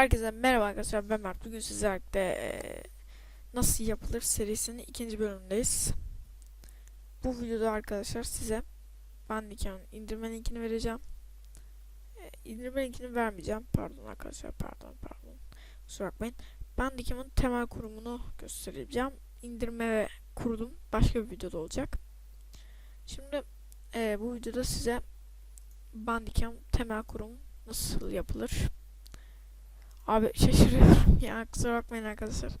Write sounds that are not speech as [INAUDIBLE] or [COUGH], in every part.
Herkese merhaba arkadaşlar ben Mert. Bugün sizlerle nasıl yapılır serisinin ikinci bölümündeyiz. Bu videoda arkadaşlar size Bandicam'ın indirme linkini vereceğim. Eee, indirme linkini vermeyeceğim. Pardon arkadaşlar pardon pardon. Kusura bakmayın. Bandicam'ın temel kurumunu göstereceğim. İndirme ve kurulum başka bir videoda olacak. Şimdi eee, bu videoda size Bandicam temel kurum nasıl yapılır Abi şaşırıyorum ya kusura bakmayın arkadaşlar.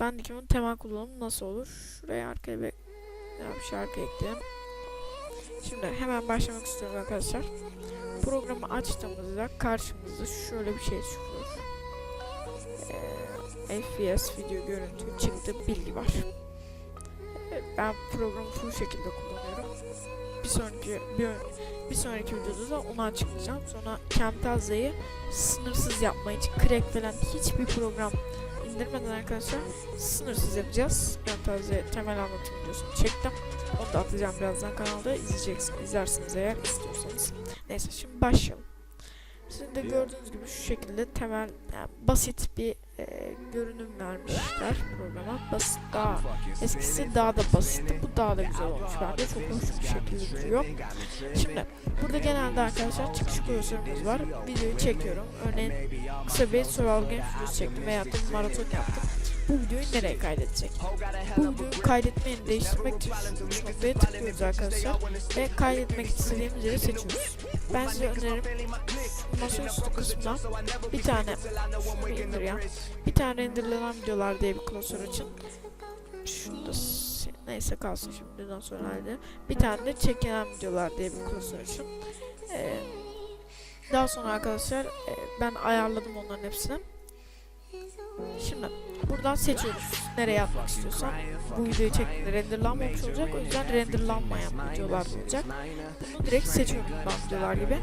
Ben dikimin temel kullanımı nasıl olur? Şuraya arkaya bir, şarkı ekleyelim. Şimdi hemen başlamak istiyorum arkadaşlar. Programı açtığımızda karşımızda şöyle bir şey çıkıyor. Ee, FPS video görüntü çıktı bilgi var. Ee, ben programı full şekilde kullanıyorum. Bir sonraki bir, bir sonraki videoda da onu açıklayacağım. Sonra Camtasia'yı sınırsız yapma için crack falan hiçbir program indirmeden arkadaşlar sınırsız yapacağız. Camtasia temel anlatım videosunu çektim. Onu da atacağım birazdan kanalda izleyeceksiniz, izlersiniz eğer istiyorsanız. Neyse şimdi başlayalım. Sizin de gördüğünüz gibi şu şekilde temel yani basit bir e, görünüm vermişler programa. Basit daha eskisi daha da basitti. Bu daha da güzel olmuş bence. Çok hoş bir şekilde duruyor. Şimdi burada genelde arkadaşlar çıkış klasörümüz var. Videoyu çekiyorum. Örneğin kısa bir survival game videosu çektim veya da bir maraton yaptım. Bu videoyu nereye kaydedecek? Bu videoyu kaydetme yerini değiştirmek için şu noktaya tıklıyoruz arkadaşlar. Ve kaydetmek istediğimiz yeri seçiyoruz. Ben size öneririm masaüstü kısmından bir tane indir ya. Bir tane renderlanan videolar diye bir klasör açın. Şunu da si- neyse kalsın şimdiden sonra halde. Bir tane de çekilen videolar diye bir klasör açın. Ee, daha sonra arkadaşlar e, ben ayarladım onların hepsini. Şimdi buradan seçiyoruz nereye atmak istiyorsan. Bu videoyu çektiğinde renderlanmamış olacak. O yüzden renderlanmayan videolar olacak. Bunu direkt seçiyorum ben videolar gibi.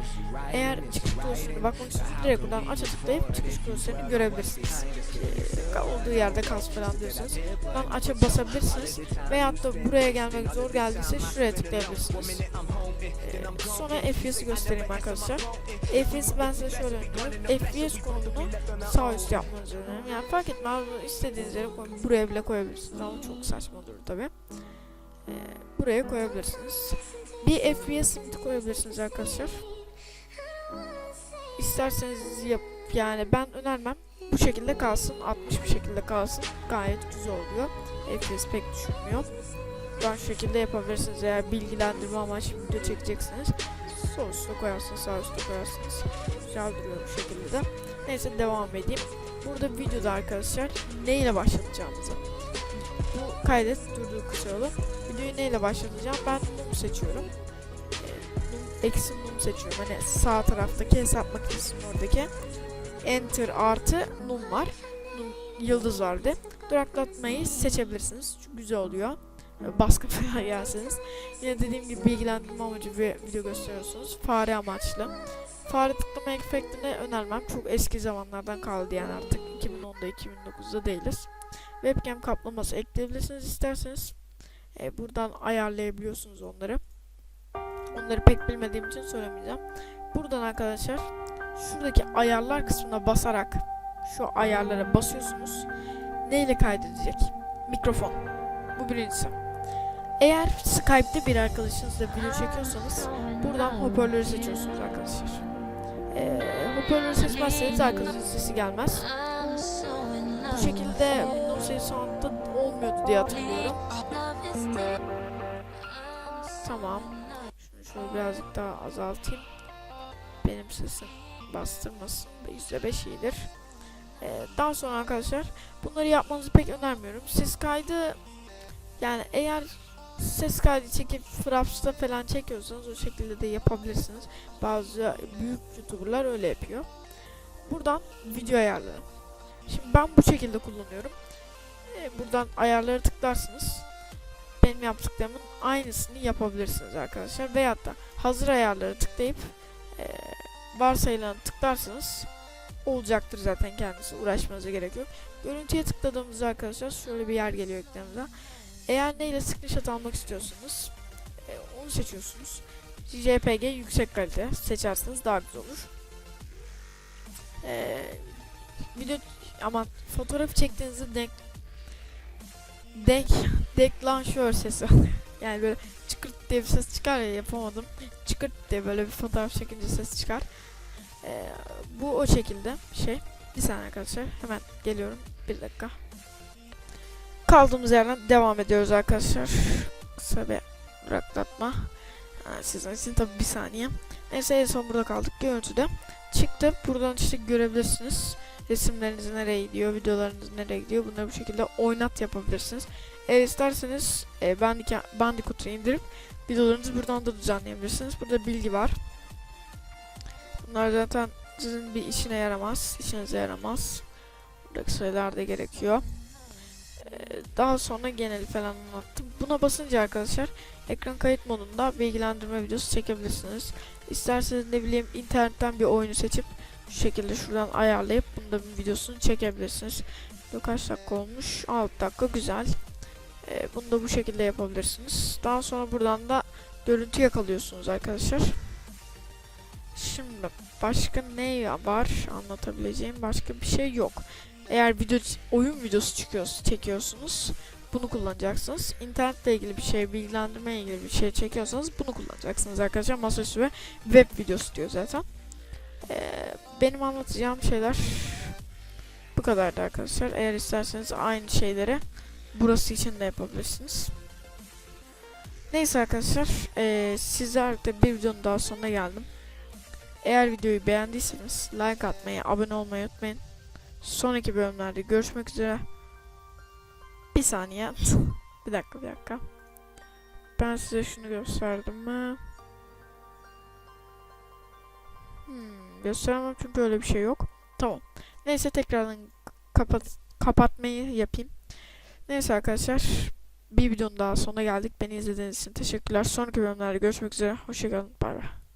Eğer çıkış klasörüne bakmak istiyorsanız direkt buradan aça tıklayıp çıkış klasörünü görebilirsiniz. Ee, olduğu yerde kalsın falan diyorsanız buradan aça basabilirsiniz. Veyahut da buraya gelmek zor geldiyse şuraya tıklayabilirsiniz. Ee, sonra FPS'i göstereyim arkadaşlar. FPS ben size şöyle öneriyorum. FPS konumunu sağ üst yapmanızı öneririm. Yani fark etmez istediğiniz yere koyun. Buraya bile koyabilirsiniz ama çok saçma durur tabi. Ee, buraya koyabilirsiniz. Bir FPS limiti koyabilirsiniz arkadaşlar. İsterseniz yap yani ben önermem. Bu şekilde kalsın. 60 bir şekilde kalsın. Gayet güzel oluyor. FPS pek düşürmüyor. Şu şekilde yapabilirsiniz eğer bilgilendirme amaçlı video çekeceksiniz. Sol üstte koyarsınız, sağ üstte koyarsınız. Güzel duruyor bu şekilde de. Neyse devam edeyim. Burada videoda arkadaşlar neyle başlatacağımızı. Bu kaydet durduğu kısa yolu. Videoyu neyle başlatacağım? Ben mum seçiyorum. Mum, eksi mum seçiyorum. Hani sağ taraftaki hesap makinesinin oradaki. Enter artı num var. Num, yıldız vardı. Duraklatmayı seçebilirsiniz. Çok güzel oluyor baskı [LAUGHS] falan yerseniz. Yine dediğim gibi bilgilendirme amacı bir video gösteriyorsunuz. Fare amaçlı. Fare tıklama efektini önermem. Çok eski zamanlardan kaldı yani artık 2010'da 2009'da değiliz. Webcam kaplaması ekleyebilirsiniz isterseniz. E, buradan ayarlayabiliyorsunuz onları. Onları pek bilmediğim için söylemeyeceğim. Buradan arkadaşlar şuradaki ayarlar kısmına basarak şu ayarlara basıyorsunuz. Neyle kaydedecek? Mikrofon. Bu birincisi. Eğer Skype'de bir arkadaşınızla video çekiyorsanız buradan hoparlörü seçiyorsunuz arkadaşlar. Ee, hoparlörü seçmezseniz arkadaşın sesi gelmez. Bu şekilde Windows 8 Sound'da olmuyordu diye hatırlıyorum. Tamam. Şunu şöyle birazcık daha azaltayım. Benim sesim bastırmasın. %5 iyidir. Ee, daha sonra arkadaşlar bunları yapmanızı pek önermiyorum. Ses kaydı yani eğer ses kaydı çekip Fraps'ta falan çekiyorsanız o şekilde de yapabilirsiniz. Bazı büyük youtuberlar öyle yapıyor. Buradan video ayarları. Şimdi ben bu şekilde kullanıyorum. Ee, buradan ayarları tıklarsınız. Benim yaptıklarımın aynısını yapabilirsiniz arkadaşlar. Veyahut da hazır ayarları tıklayıp e, varsayılanı tıklarsınız. Olacaktır zaten kendisi. Uğraşmanıza gerek yok. Görüntüye tıkladığımızda arkadaşlar şöyle bir yer geliyor ekranımıza. Eğer neyle screenshot almak istiyorsanız e, onu seçiyorsunuz. JPG yüksek kalite. Seçerseniz daha güzel olur. E, video aman fotoğraf çektiğinizde denk denk deklanşör sesi [LAUGHS] yani böyle çıkırt diye bir ses çıkar ya yapamadım. Çıkırt diye böyle bir fotoğraf çekince ses çıkar. Ee, bu o şekilde şey. Bir saniye arkadaşlar hemen geliyorum. Bir dakika kaldığımız yerden devam ediyoruz arkadaşlar kısa bir bıraklatma Ha, sizin için tabi bir saniye neyse en son burada kaldık görüntüde çıktı buradan işte görebilirsiniz resimleriniz nereye gidiyor, videolarınız nereye gidiyor bunları bu şekilde oynat yapabilirsiniz. Eğer isterseniz e, Bandicoot'u indirip videolarınızı buradan da düzenleyebilirsiniz. Burada bilgi var. Bunlar zaten sizin bir işine yaramaz, işinize yaramaz. Buradaki sayılar da gerekiyor. Daha sonra geneli falan anlattım. Buna basınca arkadaşlar ekran kayıt modunda bilgilendirme videosu çekebilirsiniz. İsterseniz ne bileyim internetten bir oyunu seçip şu şekilde şuradan ayarlayıp bunda bir videosunu çekebilirsiniz. Bu kaç dakika olmuş? 6 dakika güzel. Ee, bunu da bu şekilde yapabilirsiniz. Daha sonra buradan da görüntü yakalıyorsunuz arkadaşlar. Şimdi başka ne var anlatabileceğim başka bir şey yok. Eğer video oyun videosu çıkıyorsunuz, çekiyorsunuz bunu kullanacaksınız. İnternetle ilgili bir şey, bilgilendirme ile ilgili bir şey çekiyorsanız bunu kullanacaksınız arkadaşlar. Masaüstü ve web videosu diyor zaten. Ee, benim anlatacağım şeyler bu kadardı arkadaşlar. Eğer isterseniz aynı şeyleri burası için de yapabilirsiniz. Neyse arkadaşlar, ee, sizler de bir videonun daha sonuna geldim. Eğer videoyu beğendiyseniz like atmayı, abone olmayı unutmayın. Sonraki bölümlerde görüşmek üzere. Bir saniye. [LAUGHS] bir dakika, bir dakika. Ben size şunu gösterdim mi? Hmm, gösteremem çünkü öyle bir şey yok. Tamam. Neyse tekrardan kapat kapatmayı yapayım. Neyse arkadaşlar bir videonun daha sonuna geldik. Beni izlediğiniz için teşekkürler. Sonraki bölümlerde görüşmek üzere. Hoşçakalın. Bay bay.